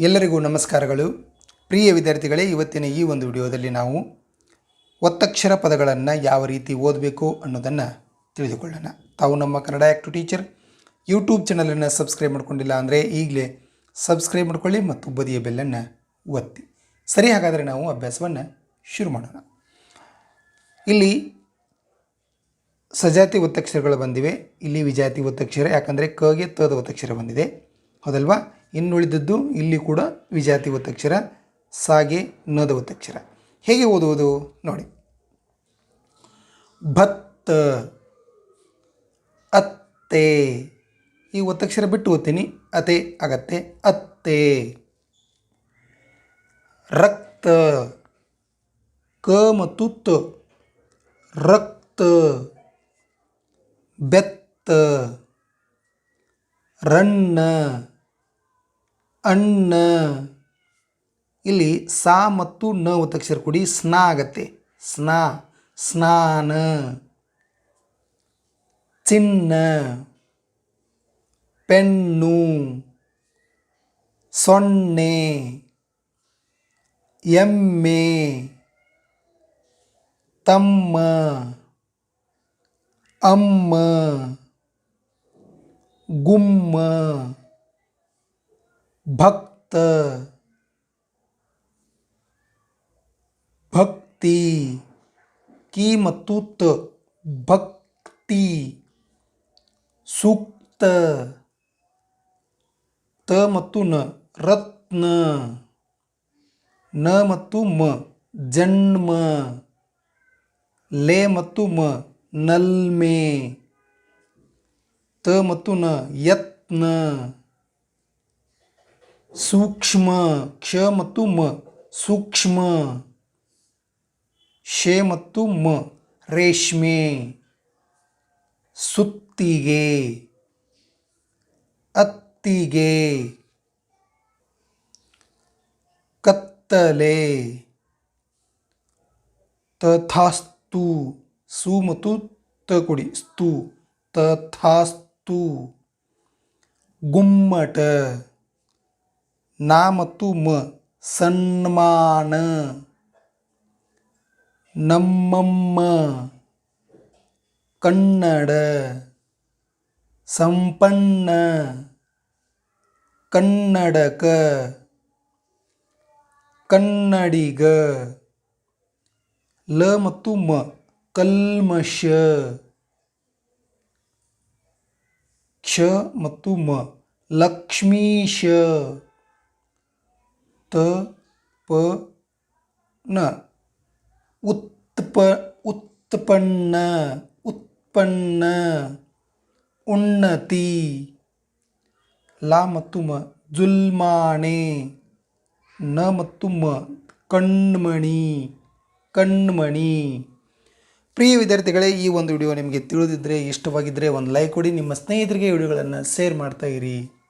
ಎಲ್ಲರಿಗೂ ನಮಸ್ಕಾರಗಳು. ಪ್ರಿಯ ವಿದ್ಯಾರ್ಥಿಗಳೇ, ಇವತ್ತಿನ ಈ ಒಂದು ವಿಡಿಯೋದಲ್ಲಿ ನಾವು ಒತ್ತಕ್ಷರ ಪದಗಳನ್ನು ಯಾವ ರೀತಿ ಓದಬೇಕು ಅನ್ನೋದನ್ನು ತಿಳಿದುಕೊಳ್ಳೋಣ. ತಾವು ನಮ್ಮ ಕನ್ನಡ ಆ್ಯಕ್ಟು ಟೀಚರ್, ಯೂಟ್ಯೂಬ್ ಚಾನಲನ್ನು ಸಬ್ಸ್ಕ್ರೈಬ್ ಮಾಡ್ಕೊಂಡಿಲ್ಲ ಅಂದರೆ ಈಗಲೇ ಸಬ್ಸ್ಕ್ರೈಬ್ ಮಾಡ್ಕೊಳ್ಳಿ ಮತ್ತು ಬದಿಯ ಬೆಲ್ಲನ್ನು ಒತ್ತಿ. ಸರಿ, ಹಾಗಾದರೆ ನಾವು ಅಭ್ಯಾಸವನ್ನು ಶುರು ಮಾಡೋಣ. ಇಲ್ಲಿ ಸಜಾತಿ ಒತ್ತಕ್ಷರಗಳು ಬಂದಿವೆ. ಇಲ್ಲಿ ವಿಜಾತಿ ಒತ್ತಕ್ಷರ, ಯಾಕಂದರೆ ಕಗೆ ತದ ಒತ್ತಕ್ಷರ ಬಂದಿದೆ. ಹೌದಲ್ವಾ? ಇನ್ನುಳಿದದ್ದು ಇಲ್ಲಿ ಕೂಡ ವಿಜಾತಿ ಒತ್ತಕ್ಷರ ಸಾಗೆ ನದ ಒತ್ತಕ್ಷರ ಹೇಗೆ ಓದುವುದು ನೋಡಿ. ಭತ್ತ, ಅತ್ತೆ. ಈ ಒತ್ತಕ್ಷರ ಬಿಟ್ಟು ಓದ್ತೀನಿ. ಅತೆ ಆಗತ್ತೆ ಅತ್ತೆ. ರಕ್ತ, ಕ ಮತ್ತು ತ. ರಕ್ತ, ಬೆತ್ತ. ರನ್ನ ಅಣ್ಣ. ಇಲ್ಲಿ ಸಾ ಮತ್ತು ನ ಒತ್ತಕ್ಷರ ಕೂಡಿ ಸ್ನ ಆಗತ್ತೆ ಸ್ನಾ, ಸ್ನಾನ. ಚಿನ್ನ. ಪೆನ್ನು. ಸೊನ್ನೆ. ಎಮ್ಮೆ. ತಮ್ಮ. ಅಮ್ಮ. ಗುಮ್ಮ. ಭಕ್ತ, ಭಕ್ತಿ, ಕಿ ಮತ್ತು ತ ಭಕ್ತಿ, ಸೂಕ್ತ, ತ ಮತ್ತು ನ, ರತ್ನ, ನ ಮತ್ತು ಮ, ಜನ್ಮ, ಲೇ ಮತ್ತು ಮ, ನಲ್ಮೆ, ತ ಮತ್ತು ನ, ಯತ್ನ. ಸೂಕ್ಷ್ಮ, ಕ್ಷ ಮತ್ತು ಮ. ಸೂಕ್ಷ್ಮ, ಶೇ ಮತ್ತು ಮ. ರೇಷ್ಮೆ. ಸುತ್ತಿಗೆ. ಅತ್ತಿಗೆ. ಕತ್ತಲೆ. ತಥಾಸ್ತು. ಸು ಮತ್ತು ತ ಕೊಡಿ. ಸ್ತು ತಥಾಸ್ತು ಗುಮ್ಮಟ. ನಾ ಮತ್ತು ಮ, ಸನ್ಮಾನ. ನಮ್ಮಮ್ಮ, ಕನ್ನಡ. ಸಂಪನ್ನ. ಕನ್ನಡಕ. ಕನ್ನಡಿಗ. ಲ ಮತ್ತು ಮ, ಕಲ್ಮಶ. ಕ್ಷ ಮತ್ತು ಮ, ಲಕ್ಷ್ಮೀಶ. ತ ಪ ನ ಉತ್ಪ ಉತ್ಪನ್ನ. ಉತ್ಪನ್ನ. ಉನ್ನತಿ. ಲಾ ಮತ್ತು ಮ. ಜುಲ್ಮಾಣೆ. ನ ಮತ್ತು ಮ. ಕಣ್ಮಣಿ. ಕಣ್ಮಣಿ. ಪ್ರಿಯ ವಿದ್ಯಾರ್ಥಿಗಳೇ, ಈ ಒಂದು ವಿಡಿಯೋ ನಿಮಗೆ ತಿಳಿದಿದ್ದರೆ ಇಷ್ಟವಾಗಿದ್ದರೆ ಒಂದು ಲೈಕ್ ಕೊಡಿ. ನಿಮ್ಮ ಸ್ನೇಹಿತರಿಗೆ ವಿಡಿಯೋಗಳನ್ನು ಶೇರ್ ಮಾಡ್ತಾ ಇರಿ.